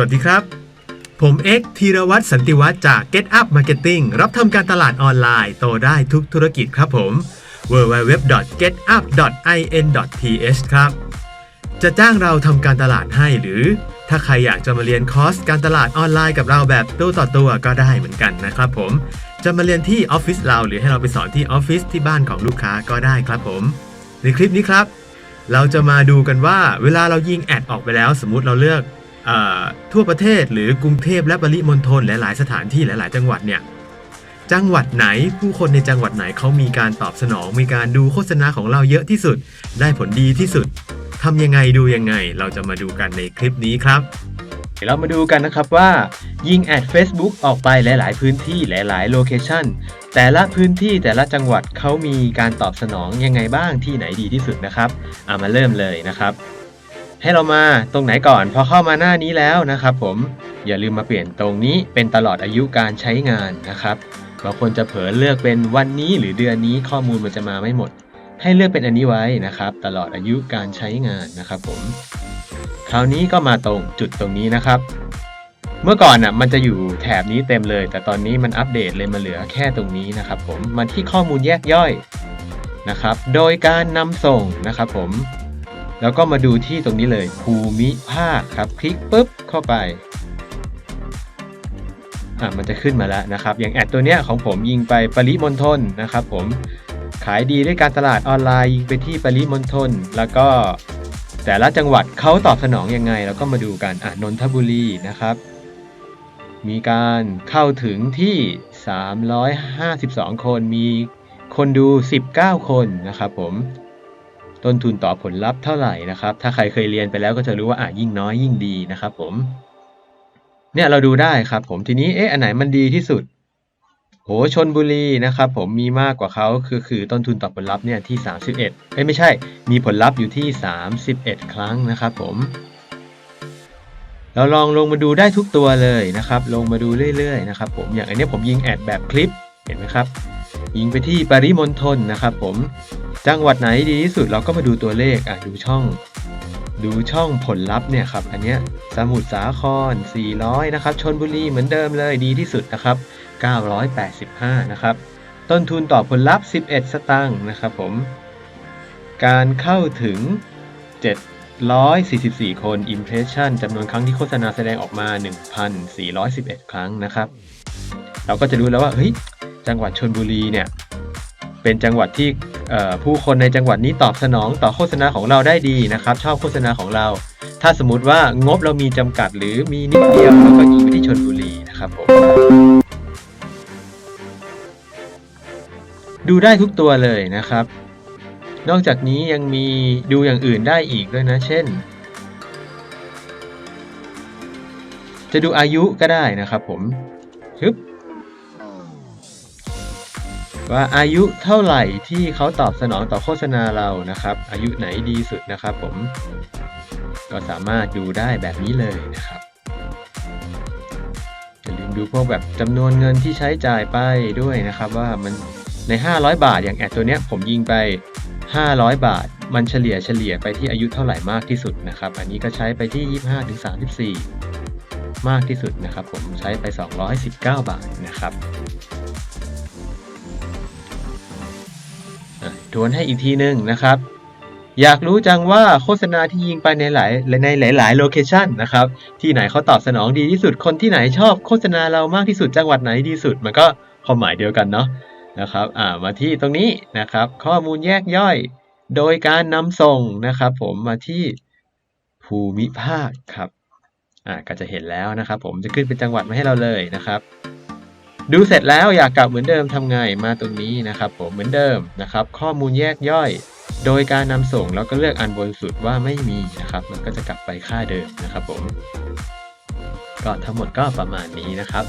วัสดีครับ ผมเอ็กธีรวัตรสันติวัฒน์จาก Get Up Marketing รับทำการตลาดออนไลน์โตได้ทุกธุรกิจครับผม www.getup.in.th ครับ จะจ้างเราทำการตลาดให้หรือ ถ้าใครอยากจะมาเรียนคอร์สการตลาดออนไลน์กับเราแบบตัวต่อตัวก็ได้เหมือนกันนะครับผม จะมาเรียนที่ออฟฟิศเราหรือให้เราไปสอนที่ออฟฟิศที่บ้านของลูกค้าก็ได้ครับผม ในคลิปนี้ครับ เราจะมาดูกันว่าเวลาเรายิงแอดออกไปแล้ว สมมุติเราเลือก ทั่วประเทศหรือกรุงเทพและปริมณฑลหลาย ๆ สถานที่หลาย ๆ จังหวัดเนี่ยจังหวัดไหนผู้คนในจังหวัดไหนเขามีการตอบสนอง มีการดูโฆษณาของเราเยอะที่สุด ได้ผลดีที่สุดทำยังไงดูยังไง เราจะมาดูกันในคลิปนี้ครับเดี๋ยวเรามาดูกันนะครับว่า ยิงแอด Facebook ออกไปหลาย ๆ พื้นที่หลาย ๆ โลเคชันแต่ละพื้นที่แต่ละจังหวัดเขามีการตอบสนองยังไงบ้างที่ไหนดีที่สุดนะครับเอามาเริ่มเลยนะครับ ให้เรามาตรงไหนก่อน พอเข้ามาหน้านี้แล้วนะครับ ผมอย่าลืมมาเปลี่ยนตรงนี้เป็นตลอดอายุการใช้งานนะครับบางคนจะเผลอเลือกเป็นวันนี้หรือเดือนนี้ข้อมูลมันจะมาไม่หมด ให้เลือกเป็นอันนี้ไว้นะครับ ตลอดอายุการใช้งานนะครับผมคราวนี้ก็มาตรงจุดตรงนี้นะครับ เมื่อก่อนอะมันจะอยู่แถบนี้เต็มเลย แต่ตอนนี้มันอัปเดตเลยมาเหลือแค่ตรงนี้นะครับ ผมมาที่ข้อมูลแยกย่อยนะครับ โดยการนำส่งนะครับ ผม แล้วก็มาดูที่ตรงนี้เลย ภูมิภาคครับ คลิกปุ๊บเข้าไปอะมันจะขึ้นมาแล้วนะครับ อย่างแอดตัวเนี้ยของผมยิงไปปริมณฑลนะครับ ผมขายดีด้วยการตลาดออนไลน์ยิงไปที่ปริมณฑลแล้วก็แต่ละจังหวัดเขาตอบสนองยังไงเราก็มาดูกันอะนนทบุรีนะครับ มีการเข้าถึงที่ 352 คนมีคนดู 19 คนนะครับผม ต้นทุนต่อผลลัพธ์เท่าไหร่นะครับ ถ้าใครเคยเรียนไปแล้วก็จะรู้ว่าอะยิ่งน้อยยิ่งดีนะครับ ผม เนี่ยเราดูได้ครับ ผมทีนี้เอ๊ะอันไหนมันดีที่สุด โหชนบุรีนะครับ ผมมีมากกว่าเขาคือคือต้นทุนต่อผลลัพธ์เนี่ยที่ 31เอ้ยไม่ใช่ มีผลลัพธ์อยู่ที่ 31 ครั้งนะครับ ผม เราลองลงมาดูได้ทุกตัวเลยนะครับ ลงมาดูเรื่อยๆนะครับผมอย่างอันนี้ผมยิงแอดแบบคลิปเห็นไหมครับ ยิงไปที่ปริมณฑลนะครับ ผม จังหวัดไหนดีที่สุดเราก็มาดูตัวเลขอะดูช่อง ดูช่องผลลัพธ์เนี่ยครับอันเนี้ยสมุทรสาคร 400 นะครับชนบุรีเหมือนเดิมเลยดีที่สุดนะครับ 985 นะครับ ต้นทุนต่อผลลัพธ์ 11 สตางค์นะครับผม การเข้าถึง 744 คน Impression จำนวนครั้งที่โฆษณาแสดงออกมา 1,411 ครั้งนะครับ เราก็จะรู้แล้วว่าเฮ้ยจังหวัดชนบุรีเนี่ยเป็นจังหวัดที่ ผู้คนในจังหวัดนี้ตอบสนองต่อโฆษณาของเราได้ดีนะครับ ชอบโฆษณาของเรา ถ้าสมมติว่างบเรามีจำกัดหรือมีนิดเดียวเราก็ยิงไปที่ชนบุรีนะครับผมดูได้ทุกตัวเลยนะครับ นอกจากนี้ยังมีดูอย่างอื่นได้อีกด้วยนะ เช่น จะดูอายุก็ได้นะครับผมฮึบ ว่าอายุเท่าไหร่ที่เขาตอบสนองต่อโฆษณาเรานะครับ อายุไหนดีสุดนะครับผม ก็สามารถดูได้แบบนี้เลยนะครับอย่าลืมดูพวกแบบจำนวนเงินที่ใช้จ่ายไปด้วยนะครับว่ามันใน 500 บาทอย่างแอดตัวเนี้ยผมยิงไป 500 บาท มันเฉลี่ยเฉลี่ยไปที่อายุเท่าไหร่มากที่สุดนะครับ อันนี้ก็ใช้ไปที่ 25ถึง34 มากที่สุดนะครับ ผมใช้ไป 219 บาทนะครับ ทวนให้อีกทีหนึ่งนะครับ อยากรู้จังว่าโฆษณาที่ยิงไปในหลายในหลาย ๆ โลเคชันนะครับ ที่ไหนเขาตอบสนองดีที่สุด คนที่ไหนชอบโฆษณาเรามากที่สุด จังหวัดไหนดีสุด มันก็ความหมายเดียวกันเนาะนะครับ อ่า มาที่ตรงนี้นะครับ ข้อมูลแยกย่อย โดยการนำส่งนะครับ ผมมาที่ภูมิภาคครับ อ่า ก็จะเห็นแล้วนะครับ ผมจะขึ้นเป็นจังหวัดมาให้เราเลยนะครับ ดูเสร็จแล้วอยากกลับเหมือนเดิมทำไงมาตรงนี้นะครับผมเหมือนเดิมนะครับ ข้อมูลแยกย่อย โดยการนำส่งแล้วก็เลือกอันบนสุดว่าไม่มีนะครับ มันก็จะกลับไปค่าเดิมนะครับผมก็ทั้งหมดก็ประมาณนี้นะครับ